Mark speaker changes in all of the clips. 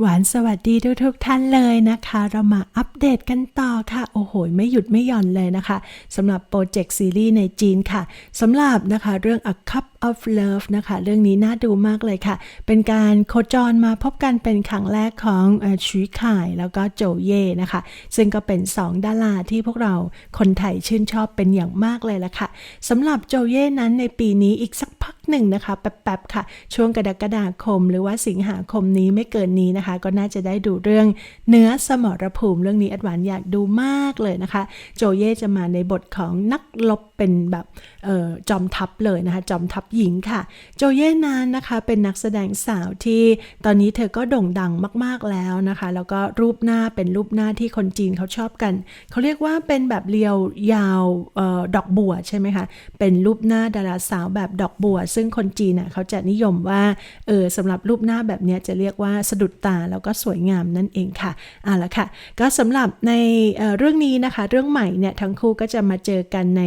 Speaker 1: หวานสวัสดีทุกทุกท่านเลยนะคะ เรามาอัปเดตกันต่อค่ะ โอ้โห ไม่หยุดไม่หย่อนเลยนะคะสำหรับโปรเจกต์ซีรีส์ในจีนค่ะสำหรับนะคะเรื่อง A Cup of Love นะคะ เรื่องนี้น่าดูมากเลยค่ะ เป็นการโคจรมาพบกันเป็นครั้งแรกของชุยข่ายแล้วก็โจเย่นะคะ ซึ่งก็เป็น 2 ดาราที่พวกเราคนไทยชื่นชอบเป็นอย่างมากเลยละค่ะสำหรับโจเย่นั้นในปีนี้อีกสักพักหนึ่งนะคะแป๊บๆค่ะ ช่วงกรกฎาคม หรือว่าสิงหาคมนี้ไม่เกินนี้นะคะ ก็น่าจะได้ดูเรื่องเนื้อสมรภูมิเรื่องนี้อัดหวานอยากดูมากเลยนะคะ โจเย่จะมาในบทของนักลบเป็นแบบออจอมทัพเลยนะคะ จอมทัพหญิงค่ะ โจเย่นั้นนะคะ เป็นนักแสดงสาวที่ตอนนี้เธอก็โด่งดังมากๆแล้วนะคะ แล้วก็รูปหน้าเป็นรูปหน้าที่คนจีนเขาชอบกัน เขาเรียกว่าเป็นแบบเรียวยาวออดอกบัวใช่ไหมคะ เป็นรูปหน้าดาราสาวแบบดอกบัว ซึ่งคนจีนน่ะเขาจะนิยมว่าเออสำหรับรูปหน้าแบบนี้จะเรียกว่าสะดุดตาแล้วก็สวยงามนั่นเองค่ะเอะละค่ะ ก็สำหรับในเเรื่องนี้นะคะ เรื่องใหม่เนี่ยทั้งคู่ก็จะมาเจอกันใน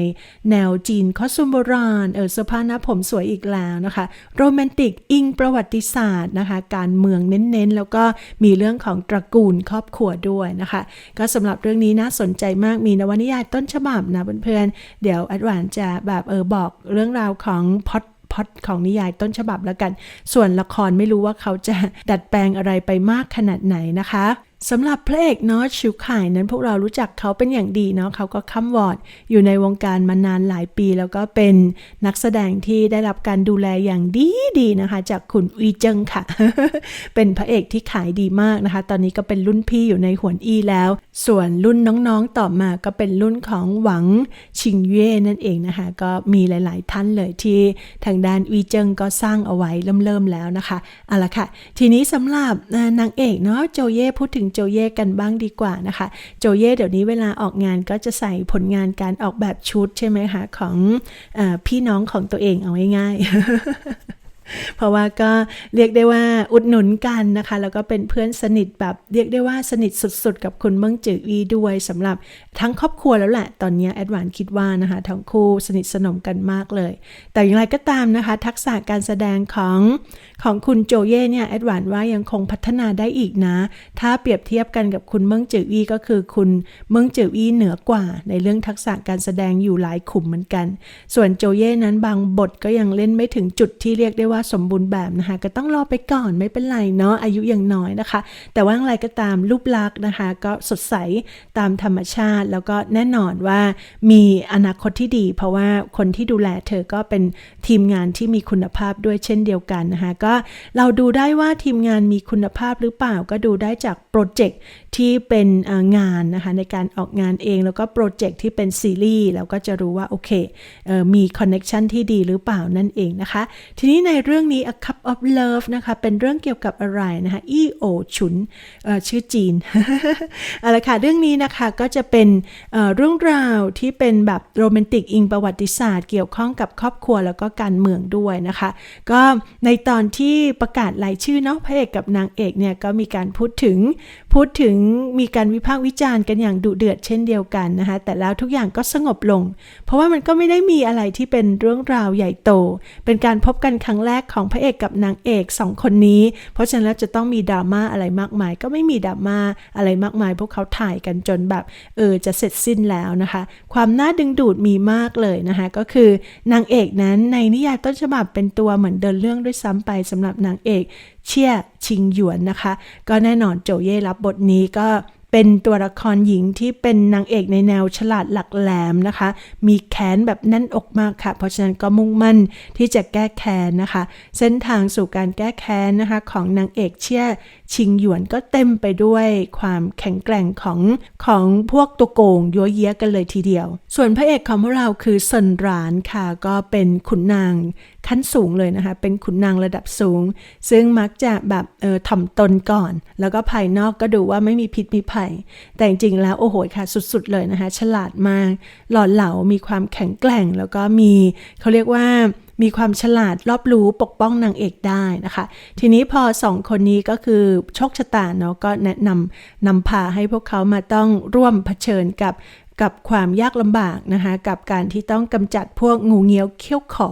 Speaker 1: แนวจีนคอสตูมโบราณเออเสื้อผ้าหน้าผมสวยอีกแล้วนะคะโรแมนติกอิงประวัติศาสตร์นะคะ การเมืองเน้นๆ แล้วก็มีเรื่องของตระกูลครอบครัวด้วยนะคะ ก็สำหรับเรื่องนี้น่าสนใจมากมีนวนิยายต้นฉบับนะเพื่อนๆเดี๋ยวอัดหวานจะแบบเออบอกเรื่องราวของพอดพอดของนิยายต้นฉบับแล้วกัน ส่วนละครไม่รู้ว่าเขาจะดัดแปลงอะไรไปมากขนาดไหนนะคะ สำหรับพระเอกเนาะชิวข่ายนั้นพวกเรารู้จักเขาเป็นอย่างดีเนาะเขาก็ค้ำวอร์ดอยู่ในวงการมานานหลายปี แล้วก็เป็นนักแสดงที่ได้รับการดูแลอย่างดีดีนะคะ จากคุณอีเจิงค่ะ เป็นพระเอกที่ขายดีมากนะคะ ตอนนี้ก็เป็นรุ่นพี่อยู่ในหวนอีแล้ว ส่วนรุ่นน้องๆต่อมาก็เป็นรุ่นของหวังชิงเย่นั่นเองนะคะ ก็มีหลาย ๆ ท่านเลยที่ทางด้านอีเจิงก็สร้างเอาไว้เริ่มๆแล้วนะคะเอาละค่ะ ทีนี้สำหรับนางเอกเนาะโจเย่พูดถึงโจเย่กันบ้างดีกว่านะคะ โจเย่เดี๋ยวนี้เวลาออกงานก็จะใส่ผลงานการออกแบบชุดใช่ไหมคะ ของอพี่น้องของตัวเองเอาง่ายๆ เพราะว่าก็เรียกได้ว่าอุดหนุนกันนะคะ แล้วก็เป็นเพื่อนสนิทแบบเรียกได้ว่าสนิทสุดๆ กับคุณเมิงจืออีด้วยสำหรับทั้งครอบครัวแล้วแหละ ตอนนี้แอดวานคิดว่านะคะทั้งคู่สนิทสนมกันมากเลย แต่อย่างไรก็ตามนะคะ ทักษะการแสดงของของคุณโจเย่เนี่ยแอดวานว่ายังคงพัฒนาได้อีกนะ ถ้าเปรียบเทียบกันกับคุณเมิงจืออีก็คือคุณเมิงจืออีเหนือกว่า ในเรื่องทักษะการแสดงอยู่หลายขุมเหมือนกัน ส่วนโจเย่นั้นบางบทก็ยังเล่นไม่ถึงจุดที่เรียกได้ว่าสมบูรณ์แบบนะคะ ก็ต้องรอไปก่อนไม่เป็นไรเนาะอายุยังน้อยนะคะ แต่ว่าอะไรก็ตามรูปลักษณ์นะคะ ก็สดใสตามธรรมชาติ แล้วก็แน่นอนว่ามีอนาคตที่ดี เพราะว่าคนที่ดูแลเธอก็เป็นทีมงานที่มีคุณภาพด้วยเช่นเดียวกันนะคะ ก็เราดูได้ว่าทีมงานมีคุณภาพหรือเปล่าก็ดูได้จากโปรเจกต์ที่เป็นงานนะคะในการออกงานเองแล้วก็โปรเจกต์ที่เป็นซีรีส์เราก็จะรู้ว่า โอเคเออมีคอนเน็ชันที่ดีหรือเปล่านั่นเองนะคะ ทีนี้ในเรื่องนี้ A Cup of Love นะคะ เป็นเรื่องเกี่ยวกับอะไรนะคะอีโอฉุนชื่อจีนเอาละค่ะเรื่องนี้นะคะก็จะเป็นเเรื่องราวที่เป็นแบบโรแมนติกอิงประวัติศาสตร์เกี่ยวข้องกับครอบครัวแล้วก็การเมืองด้วยนะคะ ก็ในตอนที่ประกาศรายชื่อเนาะพระเอกกับนางเอกเนี่ยก็มีการพูดถึงพูดถึงมีการวิพากษ์วิจารณ์กันอย่างดุเดือดเช่นเดียวกันนะคะ แต่แล้วทุกอย่างก็สงบลง เพราะว่ามันก็ไม่ได้มีอะไรที่เป็นเรื่องราวใหญ่โต เป็นการพบกันครั้งแรกของพระเอกกับนางเอกสองคนนี้ เพราะฉะนั้นจะต้องมีดราม่าอะไรมากมาย ก็ไม่มีดราม่าอะไรมากมาย พวกเขาถ่ายกันจนแบบเออจะเสร็จสิ้นแล้วนะคะ ความน่าดึงดูดมีมากเลยนะคะ ก็คือนางเอกนั้นในนิยายต้นฉบับเป็นตัวเหมือนเดินเรื่องด้วยซ้ำไปสำหรับนางเอก เชี่ยชิงหยวนนะคะ ก็แน่นอนโจเย่รับบทนี้ก็เป็นตัวละครหญิงที่เป็นนางเอกในแนวฉลาดหลักแหลมนะคะ มีแค้นแบบแน่นอกมากค่ะ เพราะฉะนั้นก็มุ่งมั่นที่จะแก้แค้นนะคะ เส้นทางสู่การแก้แค้นนะคะ ของนางเอกเชี่ย ชิงหยวนก็เต็มไปด้วยความแข็งแกร่งของของพวกตัวโกงยัวเยี้ยกันเลยทีเดียว ส่วนพระเอกของพวกเราคือเซินหรานค่ะ ก็เป็นขุนนางขั้นสูงเลยนะคะ เป็นขุนนางระดับสูง ซึ่งมักจะแบบเออถ่อมตนก่อน แล้วก็ภายนอกก็ดูว่าไม่มีพิษมีภัย แต่จริงๆแล้วโอ้โหค่ะสุดๆเลยนะคะ ฉลาดมาก หล่อเหลามีความแข็งแกร่งแล้วก็มีเขาเรียกว่า มีความฉลาดรอบรู้ปกป้องนางเอกได้นะคะ ทีนี้พอสองคนนี้ก็คือโชคชะตาเนาะก็แนะนำนำพาให้พวกเขามาต้องร่วมเผชิญกับกับความยากลำบากนะคะกับการที่ต้องกำจัดพวกงูเงี้ยวเขี้ยวขอ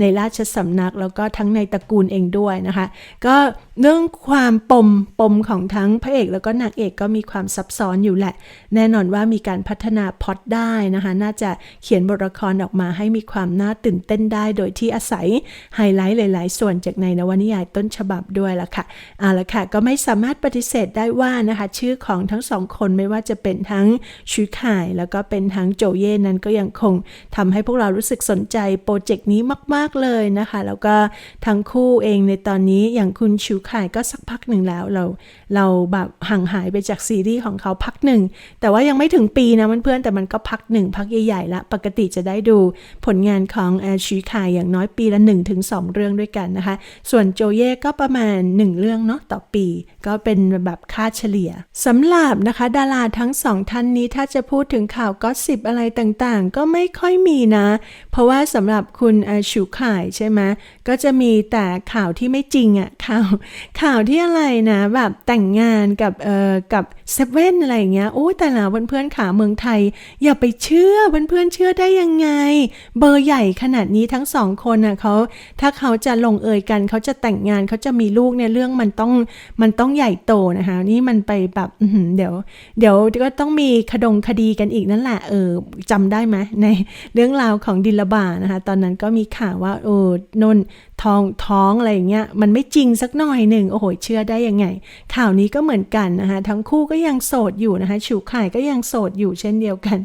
Speaker 1: ในราชสำนัก แล้วก็ทั้งในตระกูลเองด้วยนะคะ ก็ เรื่องความปมปมของทั้งพระเอกแล้วก็นางเอกก็มีความซับซ้อนอยู่แหละ แน่นอนว่ามีการพัฒนาพอตได้นะคะ น่าจะเขียนบทละครออกมาให้มีความน่าตื่นเต้นได้ โดยที่อาศัยไฮไลท์หลาย ๆ ส่วนจากในนวนิยายต้นฉบับด้วยละค่ะเอาละค่ะ ก็ไม่สามารถปฏิเสธได้ว่านะคะ ชื่อของทั้งสองคนไม่ว่าจะเป็นทั้งชูข่าย แล้วก็เป็นทั้งโจเย่นั้นก็ยังคงทำให้พวกเรารู้สึกสนใจโปรเจกต์นี้มาก ๆ เลยนะคะ แล้วก็ทั้งคู่เองในตอนนี้อย่างคุณชูขายก็สักพักหนึ่งแล้วเราเราแบบห่างหายไปจากซีรีส์ของเขาพักหนึ่ง แต่ว่ายังไม่ถึงปีนะเพื่อนๆแต่มันก็พักหนึ่งพักใหญ่ๆละปกติจะได้ดูผลงานของแอชีคายอย่างน้อยปีละ1-2ถึง2เรื่องด้วยกันนะคะ ส่วนโจเย่ก็ประมาณ 1 เรื่องเนาะต่อปี ก็เป็นแบบค่าเฉลี่ยสำหรับนะคะ ดาราทั้งสองท่านนี้ถ้าจะพูดถึงข่าวก็สิบอะไรต่างๆ ก็ไม่ค่อยมีนะ เพราะว่าสำหรับคุณอาชูข่ายใช่ไหมก็จะมีแต่ข่าวที่ไม่จริงอะข่าวข่าวที่อะไรนะแบบแต่งงานกับเอ่อกับเซเว่นอะไรอย่างเงี้ยโอ้แต่ละเพื่อนๆขาเมืองไทย อย่าไปเชื่อเพื่อนๆเชื่อได้ยังไง เบอร์ใหญ่ขนาดนี้ทั้งสองคนน่ะเขาถ้าเขาจะลงเอยกันเขาจะแต่งงานเขาจะมีลูกเนี่ยเรื่องมันต้องมันต้องใหญ่โตนะคะนี่มันไปแบบเดี๋ยว เดี๋ยวก็ต้องมีคดงคดีกันอีกนั่นแหละเออจำได้ไหมในเรื่องราวของดิลบานะคะตอนนั้นก็มีข่าวว่าเออนนท้องท้องอะไรอย่างเงี้ยมันไม่จริงสักหน่อยหนึ่งโอ้โหเชื่อได้ยังไง ข่าวนี้ก็เหมือนกันนะคะทั้งคู่ก็ยังโสดอยู่นะคะ ชูข่ายก็ยังโสดอยู่เช่นเดียวกัน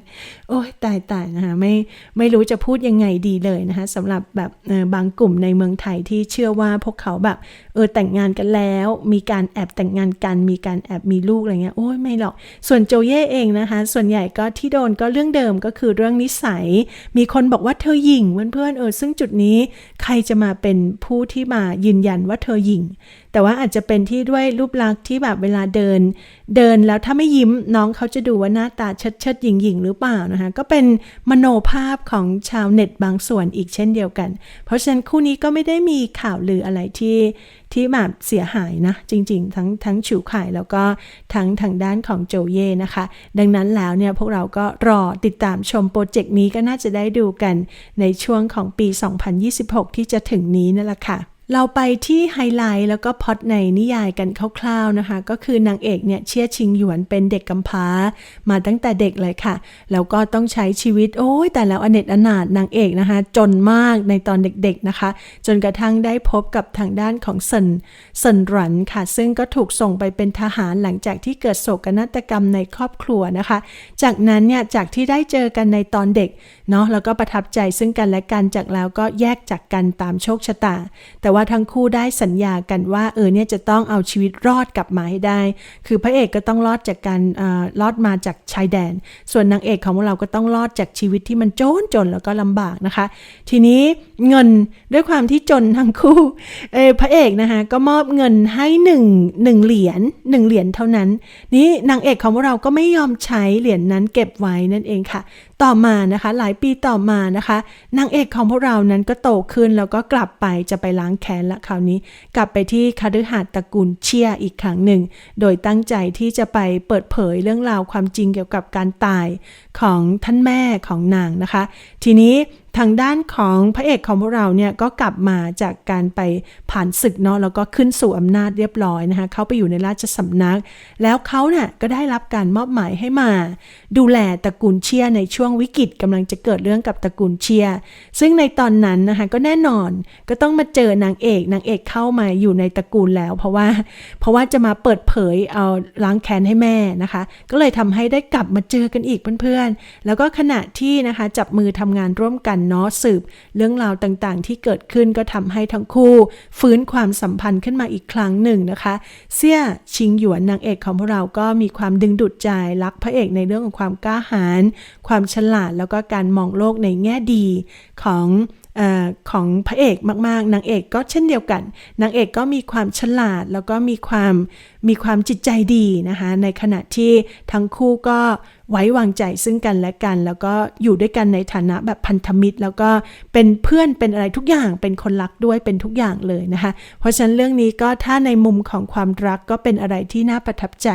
Speaker 1: อ้ยตายตายนะคะไม่ไม่รู้จะพูดยังไงดีเลยนะคะสำหรับแบบบางกลุ่มในเมืองไทยที่เชื่อว่าพวกเขาแบบเออแต่งงานกันแล้ว มีการแอบแต่งงานกันมีการแอบมีลูกอะไรเงี้ยโอ้ยไม่หรอก ส่วนโจเย่เองนะคะ ส่วนใหญ่ก็ที่โดนก็เรื่องเดิมก็คือเรื่องนิสัย มีคนบอกว่าเธอหยิ่งเพื่อนๆเออซึ่งจุดนี้ใครจะมาเป็นผู้ที่มายืนยันว่าเธอหยิ่งแต่ว่าอาจจะเป็นที่ด้วยรูปลักษณ์ที่แบบเวลาเดิน เดินแล้วถ้าไม่ยิ้มน้องเขาจะดูว่าหน้าตาเชิดเชิดหยิงหยิงหรือเปล่านะคะก็เป็นมโนภาพของชาวเน็ตบางส่วนอีกเช่นเดียวกัน เพราะฉะนั้นคู่นี้ก็ไม่ได้มีข่าวลืออะไรที่ที่แบบเสียหายนะ จริง ๆ ทั้งทั้งฉูข่ายแล้วก็ทั้งทางด้านของโจเย่นะคะ ดังนั้นแล้วเนี่ยพวกเราก็รอติดตามชมโปรเจกต์นี้ก็น่าจะได้ดูกันในช่วงของปี 2026 ที่จะถึงนี้นั่นแหละค่ะ เราไปที่ไฮไลท์แล้วก็พอดในนิยายกันคร่าวๆนะคะ ก็คือนางเอกเนี่ยเชี่ยชิงหยวนเป็นเด็กกำพร้า มาตั้งแต่เด็กเลยค่ะ แล้วก็ต้องใช้ชีวิตโอ้ยแต่แล้วอเนจอนาถนางเอกนะคะ จนมากในตอนเด็กๆนะคะ จนกระทั่งได้พบกับทางด้านของเซินเซินรันค่ะ ซึ่งก็ถูกส่งไปเป็นทหารหลังจากที่เกิดโศกนาฏกรรมในครอบครัวนะคะ จากนั้นเนี่ยจากที่ได้เจอกันในตอนเด็กเนาะแล้วก็ประทับใจซึ่งกันและกันจากแล้วก็แยกจากกันตามโชคชะตา แต่ว่าทั้งคู่ได้สัญญากันว่าเออเนี่ยจะต้องเอาชีวิตรอดกลับมาให้ได้ คือพระเอกก็ต้องรอดจากการอ่อรอดมาจากชายแดน ส่วนนางเอกของเราก็ต้องรอดจากชีวิตที่มันจนจนแล้วก็ลำบากนะคะ ทีนี้เงินด้วยความที่จนทั้งคู่เออพระเอกนะคะก็มอบเงินให้หนึ่งหนึ่งเหรียญหนึ่งเหรียญเท่านั้น นี่นางเอกของเราก็ไม่ยอมใช้เหรียญนนั้นเก็บไว้นั่นเองค่ะต่อมานะคะ หลายปีต่อมานะคะ นางเอกของพวกเรานั้นก็โตขึ้นแล้วก็กลับไปจะไปล้างแค้นละคราวนี้ กลับไปที่คฤหาสน์ตระกูลเชียอีกครั้งหนึ่ง โดยตั้งใจที่จะไปเปิดเผยเรื่องราวความจริงเกี่ยวกับการตายของท่านแม่ของนางนะคะ ทีนี้ ทางด้านของพระเอกของพวกเราเนี่ยก็กลับมาจากการไปผ่านศึกเนาะแล้วก็ขึ้นสู่อำนาจเรียบร้อยนะคะเขาไปอยู่ในราชสำนัก แล้วเขาเนี่ยก็ได้รับการมอบหมายให้มา ดูแลตระกูลเชียในช่วงวิกฤตกำลังจะเกิดเรื่องกับตระกูลเชีย ซึ่งในตอนนั้นนะคะก็แน่นอนก็ต้องมาเจอนางเอกนางเอกเข้ามาอยู่ในตระกูลแล้ว เพราะว่าเพราะว่าจะมาเปิดเผยเอาล้างแค้นให้แม่นะคะ ก็เลยทำให้ได้กลับมาเจอกันอีกเพื่อนๆแล้วก็ขณะที่นะคะจับมือทำงานร่วมกันเนาะสืบ เรื่องราวต่างๆ ที่เกิดขึ้นก็ทำให้ทั้งคู่ ฟื้นความสัมพันธ์ขึ้นมาอีกครั้งหนึ่งนะคะ เสี่ยชิงหยวนนางเอกของพวกเราก็มีความดึงดูดใจรักพระเอกในเรื่องของความกล้าหาญความฉลาดแล้วก็การมองโลกในแง่ดีของอของพระเอกมากๆ นางเอกก็เช่นเดียวกัน นางเอกก็มีความฉลาดแล้วก็มีความมีความจิตใจดีนะคะ ในขณะที่ทั้งคู่ก็ ไว้วางใจซึ่งกันและกัน แล้วก็อยู่ด้วยกันในฐานะแบบพันธมิตร แล้วก็เป็นเพื่อนเป็นอะไรทุกอย่างเป็นคนรักด้วยเป็นทุกอย่างเลยนะคะ เพราะฉะนั้นเรื่องนี้ก็ถ้าในมุมของความรักก็เป็นอะไรที่น่าประทับใจ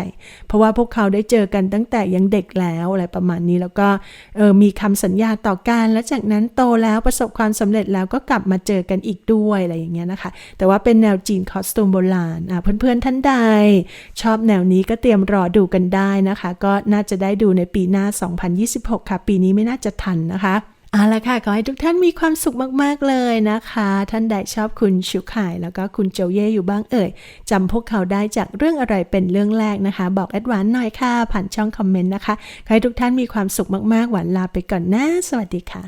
Speaker 1: เพราะว่าพวกเขาได้เจอกันตั้งแต่ยังเด็กแล้วอะไรประมาณนี้แล้วก็เออมีคำสัญญาต่อกันและจากนั้นโตแล้วประสบความสำเร็จแล้วก็กลับมาเจอกันอีกด้วยอะไรอย่างเงี้ยนะคะ แต่ว่าเป็นแนวจีนคอสตูมโบราณอะเพื่อนๆท่านใด ชอบแนวนี้ก็เตรียมรอดูกันได้นะคะ ก็น่าจะได้ดูในปีหน้า 2026 ค่ะ ปีนี้ไม่น่าจะทันนะคะเอาละค่ะ ขอให้ทุกท่านมีความสุขมาก ๆ เลยนะคะ ท่านใดชอบคุณชิวข่าย แล้วก็คุณโจเย่อยู่บ้างเอ่ยจำพวกเขาได้จากเรื่องอะไรเป็นเรื่องแรกนะคะ บอกแอดวานหน่อยค่ะ ผ่านช่องคอมเมนต์นะคะ ขอให้ทุกท่านมีความสุขมาก ๆ หวานลาไปก่อนนะ สวัสดีค่ะ